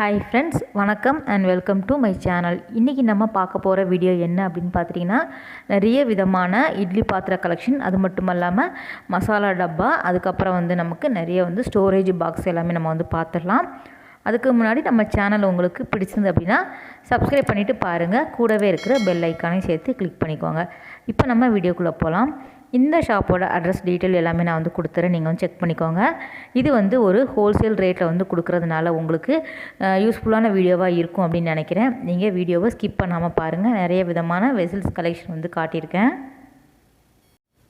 Hi friends வணக்கம் and welcome to my channel இன்றைக்கி நம்ம பார்க்க போகிற வீடியோ என்ன அப்படின்னு பார்த்துட்டிங்கன்னா நிறைய விதமான இட்லி பாத்திர கலெக்ஷன் அது மட்டும் இல்லாமல் மசாலா டப்பா அதுக்கப்புறம் வந்து நமக்கு நிறைய வந்து ஸ்டோரேஜ் பாக்ஸ் எல்லாமே நம்ம வந்து பார்த்துடலாம். அதுக்கு முன்னாடி நம்ம சேனல் உங்களுக்கு பிடிச்சிருந்து அப்படின்னா சப்ஸ்கிரைப் பண்ணிவிட்டு பாருங்கள் கூடவே இருக்கிற பெல் ஐக்கானையும் சேர்த்து கிளிக் பண்ணிக்கோங்க. இப்போ நம்ம வீடியோக்குள்ளே போகலாம் இந்த ஷாப்போட அட்ரஸ் டீட்டெயில் எல்லாமே நான் வந்து கொடுத்துறேன். நீங்கள் வந்து செக் பண்ணிக்கோங்க. இது வந்து ஒரு ஹோல்சேல் ரேட்டில் வந்து கொடுக்குறதுனால உங்களுக்கு யூஸ்ஃபுல்லான வீடியோவாக இருக்கும் அப்படின்னு நினைக்கிறேன். நீங்கள் வீடியோவை ஸ்கிப் பண்ணாமல் பாருங்கள் நிறைய விதமான வெசில்ஸ் கலெக்ஷன் வந்து காட்டியிருக்கேன்.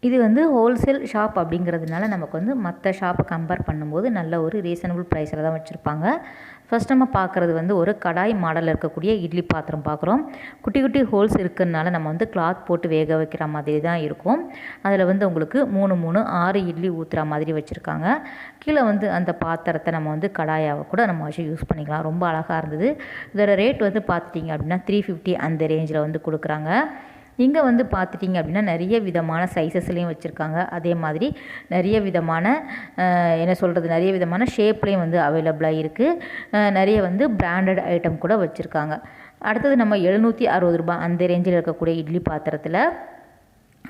இது வந்து ஹோல்சேல் ஷாப் அப்படிங்கிறதுனால நமக்கு வந்து மற்ற ஷாப்பை கம்பேர் பண்ணும்போது நல்ல ஒரு ரீசனபிள் ப்ரைஸில் தான் வச்சுருப்பாங்க. ஃபஸ்ட் நம்ம பார்க்குறது வந்து ஒரு கடாய் மாடலில் இருக்கக்கூடிய இட்லி பாத்திரம் பார்க்குறோம். குட்டி குட்டி ஹோல்ஸ் இருக்கிறதுனால நம்ம வந்து கிளாத் போட்டு வேக வைக்கிற மாதிரி தான் இருக்கும். அதில் வந்து உங்களுக்கு மூணு மூணு ஆறு இட்லி ஊற்றுற மாதிரி வச்சுருக்காங்க. கீழே வந்து அந்த பாத்திரத்தை நம்ம வந்து கடாயாவை கூட நம்ம வச்சு யூஸ் பண்ணிக்கலாம். ரொம்ப அழகாக இருந்தது. இதோட ரேட் வந்து பார்த்துட்டிங்க அப்படின்னா த்ரீ ஃபிஃப்டி அந்த ரேஞ்சில் வந்து கொடுக்குறாங்க. இங்கே வந்து பார்த்துட்டிங்க அப்படின்னா நிறைய விதமான சைஸஸ்லேயும் வச்சுருக்காங்க. அதே மாதிரி நிறைய விதமான என்ன சொல்கிறது நிறைய விதமான ஷேப்லேயும் வந்து அவைலபிளாக இருக்குது நிறைய வந்து பிராண்டட் ஐட்டம் கூட வச்சுருக்காங்க. அடுத்தது நம்ம எழுநூற்றி அறுபது ரூபாய் அந்த ரேஞ்சில் இருக்கக்கூடிய இட்லி பாத்திரத்தில்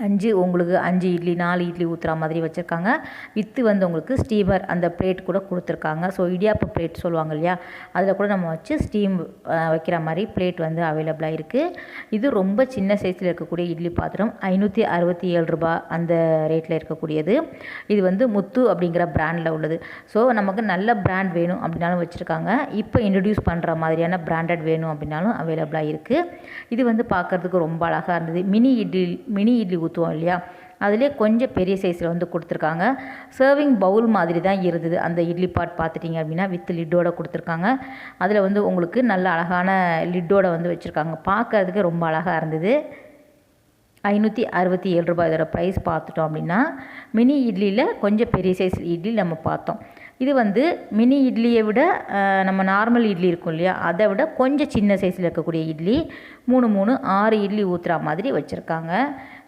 அஞ்சு உங்களுக்கு அஞ்சு இட்லி நாலு இட்லி ஊற்றுற மாதிரி வச்சுருக்காங்க. வித்து வந்து உங்களுக்கு ஸ்டீமர் அந்த பிளேட் கூட கொடுத்துருக்காங்க. ஸோ இடியாப்ப பிளேட் சொல்லுவாங்க இல்லையா? அதில் கூட நம்ம வச்சு ஸ்டீம் வைக்கிற மாதிரி பிளேட் வந்து அவைலபிளாக இருக்குது இது ரொம்ப சின்ன சைஸில் இருக்கக்கூடிய இட்லி பாத்திரம். ஐநூற்றி அறுபத்தி ஏழு ரூபா அந்த ரேட்டில் இருக்கக்கூடியது. இது வந்து முத்து அப்படிங்கிற பிராண்டில் உள்ளது. ஸோ நமக்கு நல்ல பிராண்ட் வேணும் அப்படின்னாலும் வச்சுருக்காங்க. இப்போ இன்ட்ரடியூஸ் பண்ணுற மாதிரியான பிராண்டட் வேணும் அப்படின்னாலும் அவைலபிளாக இருக்குது இது வந்து பார்க்குறதுக்கு ரொம்ப அழகாக இருந்தது. மினி இட்லி மினி இட்லி ஊற்றுவோம் இல்லையா? அதிலே கொஞ்சம் பெரிய சைஸில் வந்து கொடுத்துருக்காங்க. சர்விங் பவுல் மாதிரி தான் இருந்தது. அந்த இட்லி பாட் பார்த்துட்டிங்க அப்படின்னா வித் லிட்டோட கொடுத்துருக்காங்க. அதில் வந்து உங்களுக்கு நல்ல அழகான லிட்டோட வந்து வச்சுருக்காங்க. பார்க்கறதுக்கு ரொம்ப அழகாக இருந்தது. ஐநூற்றி அறுபத்தி ஏழு ரூபாய் இதோட ப்ரைஸ் பார்த்துட்டோம் அப்படின்னா மினி இட்லியில் கொஞ்சம் பெரிய சைஸ் இட்லி நம்ம பார்த்தோம். இது வந்து மினி இட்லியை விட நம்ம நார்மல் இட்லி இருக்கும் இல்லையா? அதை விட கொஞ்சம் சின்ன சைஸில் இருக்கக்கூடிய இட்லி மூணு மூணு ஆறு இட்லி ஊற்றுற மாதிரி வச்சுருக்காங்க.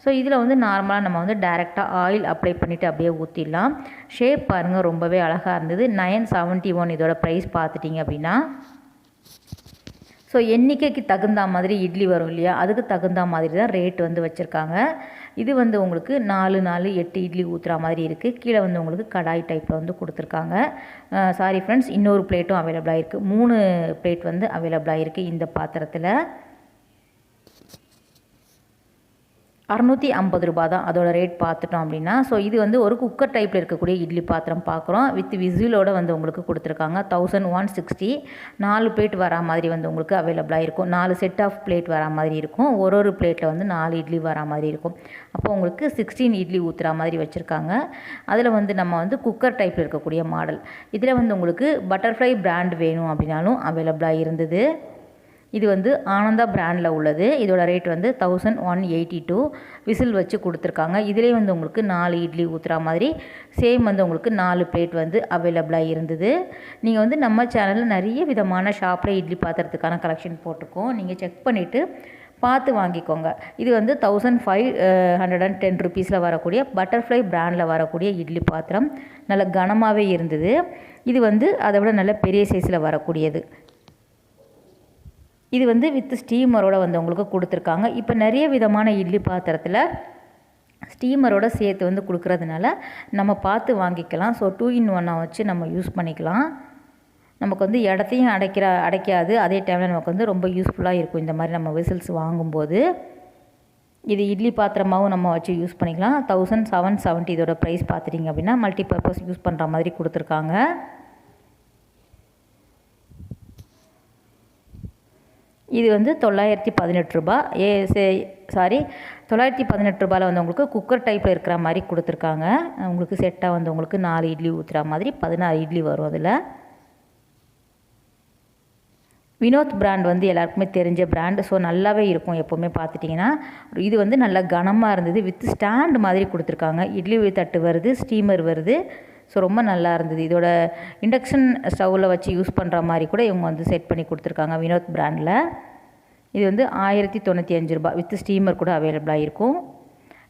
ஸோ இதில் வந்து நார்மலாக நம்ம வந்து டைரெக்டாக ஆயில் அப்ளை பண்ணிவிட்டு அப்படியே ஊற்றிடலாம் ஷேப் பாருங்கள் ரொம்பவே அழகாக இருந்தது. நயன் செவன்ட்டி ஒன் இதோட ப்ரைஸ் பார்த்துட்டிங்க அப்படின்னா ஸோ எண்ணிக்கைக்கு தகுந்த மாதிரி இட்லி வரும் இல்லையா? அதுக்கு தகுந்த மாதிரி தான் ரேட் வந்து வச்சுருக்காங்க. இது வந்து உங்களுக்கு நாலு நாலு எட்டு இட்லி ஊற்றுற மாதிரி இருக்குது கீழே வந்து உங்களுக்கு கடாய் டைப்பில் வந்து கொடுத்துருக்காங்க. சாரி ஃப்ரெண்ட்ஸ் இன்னொரு பிளேட்டும் அவைலபிளாக இருக்குது மூணு பிளேட் வந்து அவைலபிளாக இருக்குது இந்த பாத்திரத்தில். அறநூற்றி ஐம்பது ரூபா தான் அதோட ரேட் பார்த்துட்டோம் அப்படின்னா ஸோ இது வந்து ஒரு குக்கர் டைப்பில் இருக்கக்கூடிய இட்லி பாத்திரம் பார்க்குறோம். வித் விசிலோட வந்து உங்களுக்கு கொடுத்துருக்காங்க. தௌசண்ட் ஒன் சிக்ஸ்டி நாலு பிளேட் வரா மாதிரி வந்து உங்களுக்கு அவைலபிளாக இருக்கும். நாலு செட் ஆஃப் பிளேட் வரா மாதிரி இருக்கும். ஒரு ஒரு பிளேட்டில் வந்து நாலு இட்லி வரா மாதிரி இருக்கும். அப்போ உங்களுக்கு சிக்ஸ்டீன் இட்லி ஊற்றுற மாதிரி வச்சுருக்காங்க. அதில் வந்து நம்ம வந்து குக்கர் டைப்பில் இருக்கக்கூடிய மாடல் இதில் வந்து உங்களுக்கு பட்டர்ஃப்ளை பிராண்ட் வேணும் அப்படின்னாலும் அவைலபிளாக இருந்தது. இது வந்து ஆனந்தா பிராண்டில் உள்ளது. இதோட ரேட் வந்து thousand one eighty two whistle வச்சு கொடுத்துருக்காங்க. இதிலே வந்து உங்களுக்கு நாலு இட்லி ஊற்றுற மாதிரி சேம் வந்து உங்களுக்கு நாலு பிளேட் வந்து அவைலபிளாக இருந்தது. நீங்கள் வந்து நம்ம சேனலில் நிறைய விதமான ஷாப்பில் இட்லி பாத்திரத்துக்கான கலெக்ஷன் போட்டிருக்கோம். நீங்கள் செக் பண்ணிவிட்டு பார்த்து வாங்கிக்கோங்க. இது வந்து thousand five hundred and ten ருபீஸில் வரக்கூடிய பட்டர்ஃப்ளை பிராண்டில் வரக்கூடிய இட்லி பாத்திரம். நல்ல கனமாகவே இருந்தது. இது வந்து அதை விட நல்ல பெரிய சைஸில் வரக்கூடியது. இது வந்து வித் ஸ்டீமரோட வந்து உங்களுக்கு கொடுத்துருக்காங்க. இப்போ நிறைய விதமான இட்லி பாத்திரத்தில் ஸ்டீமரோட சேர்த்து வந்து கொடுக்குறதுனால நம்ம பார்த்து வாங்கிக்கலாம். ஸோ டூ இன் ஒன்னாக வச்சு நம்ம யூஸ் பண்ணிக்கலாம். நமக்கு வந்து இடத்தையும் அடைக்கிற அடைக்காது. அதே டைமில் நமக்கு வந்து ரொம்ப யூஸ்ஃபுல்லாக இருக்கும். இந்த மாதிரி நம்ம விசில்ஸ் வாங்கும்போது. இது இட்லி பாத்திரமாகவும் நம்ம வச்சு யூஸ் பண்ணிக்கலாம். தௌசண்ட் செவன் செவன்ட்டி இதோட ப்ரைஸ் பார்த்துட்டிங்க அப்படின்னா மல்டி பர்பஸ் யூஸ் பண்ணுற மாதிரி கொடுத்துருக்காங்க. இது வந்து தொள்ளாயிரத்தி பதினெட்டு ரூபா. ஏ சே சாரி தொள்ளாயிரத்தி பதினெட்டு ரூபாயில் வந்து உங்களுக்கு குக்கர் டைப்பில் இருக்கிற மாதிரி கொடுத்துருக்காங்க. உங்களுக்கு செட்டாக வந்து உங்களுக்கு நாலு இட்லி ஊற்றுற மாதிரி பதினாறு இட்லி வரும் அதில். வினோத் பிராண்ட் வந்து எல்லாருக்குமே தெரிஞ்ச பிராண்டு ஸோ நல்லாவே இருக்கும் எப்போவுமே பார்த்துட்டிங்கன்னா. இது வந்து நல்லா கனமாக இருந்தது. வித் ஸ்டாண்ட் மாதிரி கொடுத்துருக்காங்க. இட்லி தட்டு வருது ஸ்டீமர் வருது. ஸோ ரொம்ப நல்லா இருந்தது. இதோட இண்டக்ஷன் ஸ்டவ்வில் வச்சு யூஸ் பண்ணுற மாதிரி கூட இவங்க வந்து செட் பண்ணி கொடுத்துருக்காங்க வினோத் பிராண்டில் இது வந்து ஆயிரத்தி தொண்ணூற்றி அஞ்சு ரூபா வித் ஸ்டீமர் கூட அவைலபிளாக இருக்கும்.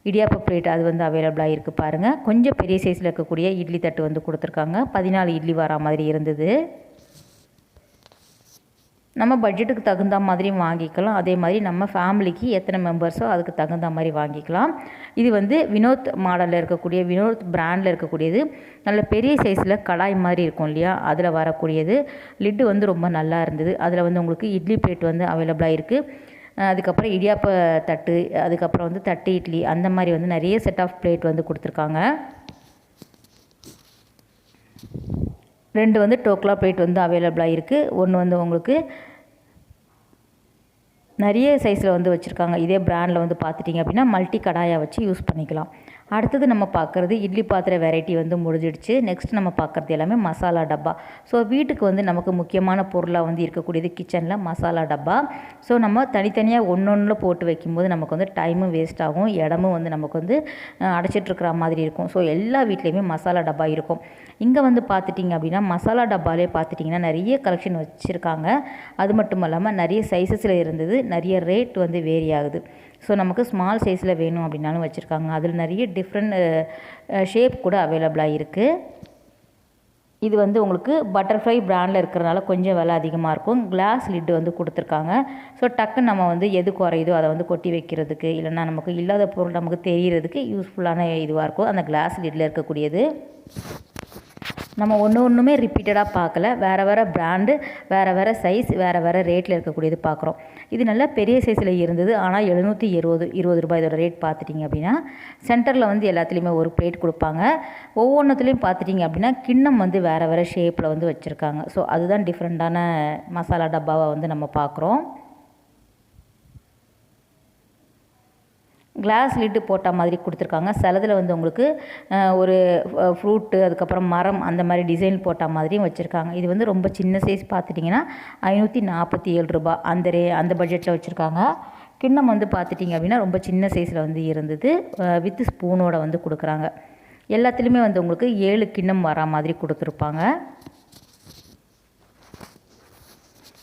இடியாப்ப பிளேட் அது வந்து அவைலபிளாக இருக்குது பாருங்கள் கொஞ்சம் பெரிய சைஸில் இருக்கக்கூடிய இட்லி தட்டு வந்து கொடுத்துருக்காங்க. பதினாலு இட்லி வரா மாதிரி இருந்தது. நம்ம பட்ஜெட்டுக்கு தகுந்த மாதிரியும் வாங்கிக்கலாம். அதே மாதிரி நம்ம ஃபேமிலிக்கு எத்தனை மெம்பர்ஸோ அதுக்கு தகுந்த மாதிரி வாங்கிக்கலாம். இது வந்து வினோத் மாடலில் இருக்கக்கூடிய வினோத் பிராண்டில் இருக்கக்கூடியது. நல்ல பெரிய சைஸில் கடாய் மாதிரி இருக்கும் இல்லையா? அதில் வரக்கூடியது. லிட்டு வந்து ரொம்ப நல்லா இருந்தது. அதில் வந்து உங்களுக்கு இட்லி பிளேட் வந்து அவைலபிளாக இருக்குது அதுக்கப்புறம் இடியாப்ப தட்டு அதுக்கப்புறம் வந்து தட்டு இட்லி அந்த மாதிரி வந்து நிறைய செட் ஆஃப் பிளேட் வந்து கொடுத்துருக்காங்க. ரெண்டு வந்து டோக்லா பிளேட் வந்து அவைலபிளாக இருக்குது ஒன்று வந்து உங்களுக்கு நிறைய சைஸில் வந்து வச்சுருக்காங்க. இதே ப்ராண்டில் வந்து பார்த்துட்டிங்க அப்படின்னா மல்டி கடாயாக வச்சு யூஸ் பண்ணிக்கலாம். அடுத்தது நம்ம பார்க்குறது இட்லி பாத்திர வெரைட்டி வந்து முடிஞ்சிடுச்சு. நெக்ஸ்ட் நம்ம பார்க்குறது எல்லாமே மசாலா டப்பா. ஸோ வீட்டுக்கு வந்து நமக்கு முக்கியமான பொருளாக வந்து இருக்கக்கூடியது கிச்சனில் மசாலா டப்பா. ஸோ நம்ம தனித்தனியாக ஒன்று ஒன்றில் போட்டு வைக்கும்போது நமக்கு வந்து டைமும் வேஸ்ட் ஆகும். இடமும் வந்து நமக்கு வந்து அடைச்சிட்ருக்கிற மாதிரி இருக்கும். ஸோ எல்லா வீட்லேயுமே மசாலா டப்பா இருக்கும். இங்கே வந்து பார்த்துட்டிங்க அப்படின்னா மசாலா டப்பாலே பார்த்துட்டிங்கன்னா நிறைய கலெக்ஷன் வச்சுருக்காங்க. அது மட்டும் இல்லாமல் நிறைய சைஸஸில் இருந்தது நிறைய ரேட் வந்து வேரி ஆகுது. ஸோ நமக்கு ஸ்மால் சைஸில் வேணும் அப்படின்னாலும் வச்சுருக்காங்க. அதில் நிறைய டிஃப்ரெண்ட் ஷேப் கூட அவைலபிளாக இருக்குது இது வந்து உங்களுக்கு பட்டர்ஃப்ளை ப்ராண்டில் இருக்கிறனால கொஞ்சம் விலை அதிகமாக இருக்கும். கிளாஸ் லிட்டு வந்து கொடுத்துருக்காங்க. ஸோ டக்குன்னு நம்ம வந்து எது குறையுதோ அதை வந்து கொட்டி வைக்கிறதுக்கு இல்லைன்னா நமக்கு இல்லாத பொருள் நமக்கு தெரிகிறதுக்கு யூஸ்ஃபுல்லான இதுவாக இருக்கும். அந்த கிளாஸ் லிட்டில் இருக்கக்கூடியது. நம்ம ஒன்று ஒன்றுமே ரிப்பீட்டடாக பார்க்கல. வேறு வேறு பிராண்டு வேறு வேறு சைஸ் வேறு வேறு ரேட்டில் இருக்கக்கூடியது பார்க்குறோம். இது நல்லா பெரிய சைஸில் இருந்தது. ஆனால் எழுநூற்றி இருபது இருபது ரூபாய் இதோட ரேட் பார்த்துட்டிங்க அப்படின்னா சென்டரில் வந்து எல்லாத்துலேயுமே ஒரு பிளேட் கொடுப்பாங்க. ஒவ்வொன்றுத்துலேயும் பார்த்துட்டிங்க அப்படின்னா கிண்ணம் வந்து வேறு வேறு ஷேப்பில் வந்து வச்சுருக்காங்க. ஸோ அதுதான் டிஃப்ரெண்ட்டான மசாலா டப்பாவை வந்து நம்ம பார்க்குறோம். கிளாஸ் லிட்டு போட்ட மாதிரி கொடுத்துருக்காங்க. சிலதில் வந்து உங்களுக்கு ஒரு ஃப்ரூட்டு அதுக்கப்புறம் மரம் அந்த மாதிரி டிசைன் போட்ட மாதிரியும் வச்சுருக்காங்க. இது வந்து ரொம்ப சின்ன சைஸ் பார்த்துட்டிங்கன்னா ஐநூற்றி நாற்பத்தி ஏழு ரூபா அந்த ரே அந்த பட்ஜெட்டில் வச்சுருக்காங்க. கிண்ணம் வந்து பார்த்துட்டிங்க அப்படின்னா ரொம்ப சின்ன சைஸில் வந்து இருந்தது. வித் ஸ்பூனோட வந்து கொடுக்குறாங்க. எல்லாத்துலேயுமே வந்து உங்களுக்கு ஏழு கிண்ணம் வரா மாதிரி கொடுத்துருப்பாங்க.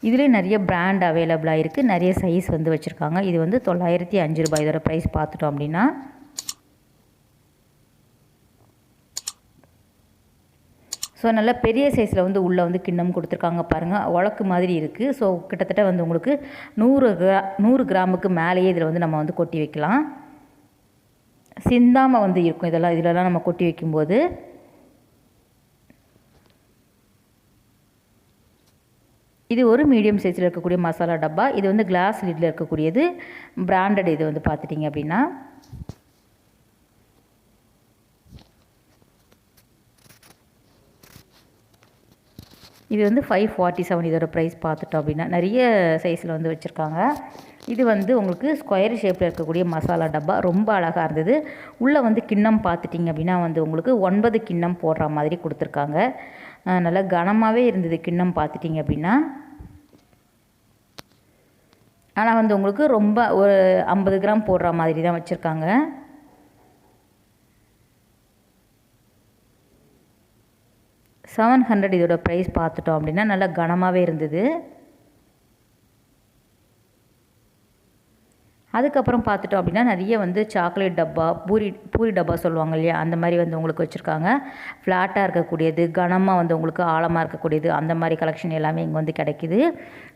இதுலேயும் நிறைய பிராண்ட் அவைலபிளாக இருக்குது நிறைய சைஸ் வந்து வச்சுருக்காங்க. இது வந்து தொள்ளாயிரத்தி அஞ்சு ரூபாய் இதோட ப்ரைஸ் பார்த்துட்டோம் அப்படின்னா ஸோ நல்லா பெரிய சைஸில் வந்து உள்ளே வந்து கிண்ணம் கொடுத்துருக்காங்க பாருங்கள் உழக்கு மாதிரி இருக்குது ஸோ கிட்டத்தட்ட வந்து உங்களுக்கு நூறு கிரா நூறு கிராமுக்கு மேலேயே இதில் வந்து நம்ம வந்து கொட்டி வைக்கலாம். சிந்தாமல் வந்து இருக்கும். இதெல்லாம் இதிலலாம் நம்ம கொட்டி வைக்கும்போது இது ஒரு மீடியம் சைஸில் இருக்கக்கூடிய மசாலா டப்பா. இது வந்து கிளாஸ் லிட்டில் இருக்கக்கூடியது. பிராண்டட் இது வந்து பார்த்துட்டிங்க அப்படின்னா. இது வந்து ஃபைவ் ஃபார்ட்டி செவன் இதோட ப்ரைஸ் பார்த்துட்டோம் அப்படின்னா. நிறைய சைஸில் வந்து வச்சுருக்காங்க. இது வந்து உங்களுக்கு ஸ்கொயர் ஷேப்பில் இருக்கக்கூடிய மசாலா டப்பா. ரொம்ப அழகாக இருந்தது. உள்ளே வந்து கிண்ணம் பார்த்துட்டிங்க அப்படின்னா வந்து உங்களுக்கு ஒன்பது கிண்ணம் போடுற மாதிரி கொடுத்துருக்காங்க. நல்லா கனமாகவே இருந்தது கிண்ணம் பார்த்துட்டிங்க அப்படின்னா. ஆனால் வந்து உங்களுக்கு ரொம்ப ஒரு ஐம்பது கிராம் போடுற மாதிரி தான் வச்சுருக்காங்க. செவன் ஹண்ட்ரட் இதோட ப்ரைஸ் பார்த்துட்டோம் அப்படின்னா நல்லா கனமாகவே இருந்தது. அதுக்கப்புறம் பார்த்துட்டோம் அப்படின்னா நிறைய வந்து சாக்லேட் டப்பா பூரி பூரி டப்பா சொல்லுவாங்க இல்லையா? அந்த மாதிரி வந்து உங்களுக்கு வச்சுருக்காங்க. ஃப்ளாட்டாக இருக்கக்கூடியது கனமாக வந்து உங்களுக்கு ஆழமாக இருக்கக்கூடியது அந்த மாதிரி கலெக்ஷன் எல்லாமே இங்கே வந்து கிடைக்கிது.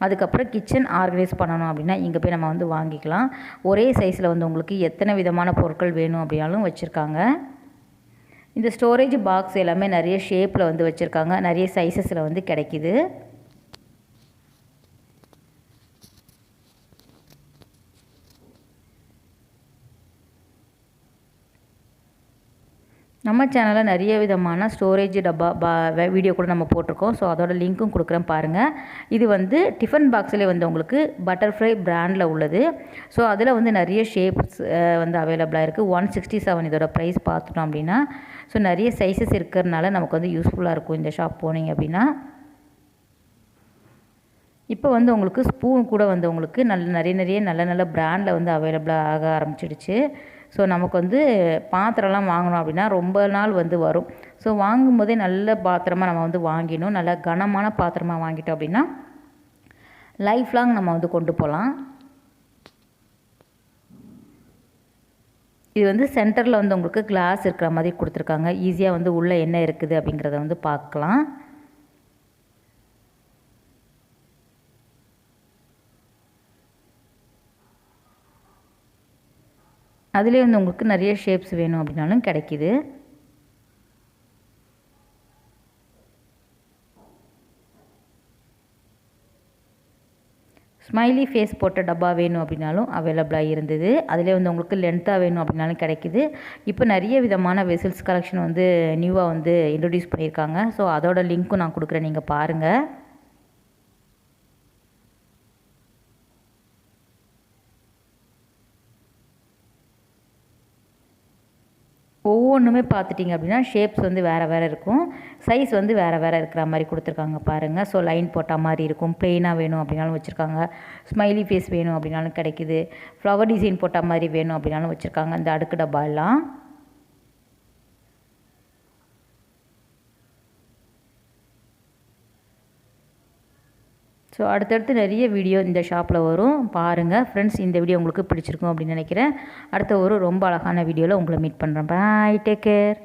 அதுக்கப்புறம் கிச்சன் ஆர்கனைஸ் பண்ணணும் அப்படின்னா இங்கே போய் நம்ம வந்து வாங்கிக்கலாம். ஒரே சைஸில் வந்து உங்களுக்கு எத்தனை விதமான பொருட்கள் வேணும் அப்படின்னாலும் வச்சுருக்காங்க. இந்த ஸ்டோரேஜ் பாக்ஸ் எல்லாமே நிறைய ஷேப்பில் வந்து வச்சுருக்காங்க. நிறைய சைஸஸில் வந்து கிடைக்கிது. நம்ம சேனலில் நிறைய விதமான ஸ்டோரேஜ் டப்பா பா வீடியோ கூட நம்ம போட்டிருக்கோம். ஸோ அதோட லிங்க்கும் கொடுக்குறேன் பாருங்கள் இது வந்து டிஃபன் பாக்ஸில் வந்து உங்களுக்கு பட்டர்ஃப்ளை ப்ராண்டில் உள்ளது. ஸோ அதில் வந்து நிறைய ஷேப்ஸ் வந்து அவைலபிளாக இருக்குது ஒன் சிக்ஸ்டி செவன் இதோட ப்ரைஸ் பார்த்துட்டோம் அப்படின்னா ஸோ நிறைய சைஸஸ் இருக்கிறதுனால நமக்கு வந்து யூஸ்ஃபுல்லாக இருக்கும் இந்த ஷாப் போனீங்க அப்படின்னா. இப்போ வந்து உங்களுக்கு ஸ்பூன் கூட வந்து உங்களுக்கு நல்ல நிறைய நிறைய நல்ல நல்ல ப்ராண்டில் வந்து அவைலபிளாக ஆக ஆரம்பிச்சிடுச்சு. ஸோ நமக்கு வந்து பாத்திரம்லாம் வாங்கினோம் அப்படின்னா ரொம்ப நாள் வந்து வரும். ஸோ வாங்கும்போதே நல்ல பாத்திரமாக நம்ம வந்து வாங்கிடணும். நல்ல கனமான பாத்திரமாக வாங்கிட்டோம் அப்படின்னா லைஃப் லாங் நம்ம வந்து கொண்டு போகலாம். இது வந்து சென்டரில் வந்து உங்களுக்கு கிளாஸ் இருக்கிற மாதிரி கொடுத்துருக்காங்க. ஈஸியாக வந்து உள்ளே என்ன இருக்குது அப்படிங்கிறத வந்து பார்க்கலாம். அதிலே வந்து உங்களுக்கு நிறைய ஷேப்ஸ் வேணும் அப்படின்னாலும் கிடைக்கிது. ஸ்மைலி ஃபேஸ் போட்ட டப்பா வேணும் அப்படின்னாலும் அவைலபிளாக இருந்தது. அதிலே வந்து உங்களுக்கு லென்த்தாக வேணும் அப்படின்னாலும் கிடைக்கிது. இப்போ நிறைய விதமான வெசல்ஸ் கலெக்ஷன் வந்து நியூவாக வந்து இன்ட்ரடியூஸ் பண்ணியிருக்காங்க. ஸோ அதோட லிங்க்கும் நான் கொடுக்குறேன். நீங்கள் பாருங்கள் ஒவ்வொன்றுமே பார்த்துட்டிங்க அப்படின்னா ஷேப்ஸ் வந்து வேறு வேறு இருக்கும். சைஸ் வந்து வேறு வேறு இருக்கிற மாதிரி கொடுத்துருக்காங்க பாருங்கள் ஸோ லைன் போட்ட மாதிரி இருக்கும். ப்ளெயினாக வேணும் அப்படின்னாலும் வச்சுருக்காங்க. ஸ்மைலி ஃபேஸ் வேணும் அப்படின்னாலும் கிடைக்குது. ஃப்ளவர் டிசைன் போட்ட மாதிரி வேணும் அப்படின்னாலும் வச்சுருக்காங்க. இந்த அடுக்கு டப்பாலாம். ஸோ அடுத்தடுத்து நிறைய வீடியோ இந்த ஷாப்பில் வரும். பாருங்கள் ஃப்ரெண்ட்ஸ் இந்த வீடியோ உங்களுக்கு பிடிச்சிருக்கும் அப்படின்னு நினைக்கிறேன். அடுத்த ஒரு ரொம்ப அழகான வீடியோவில் உங்களை மீட் பண்ணுறேன் பாய் டேக் கேர்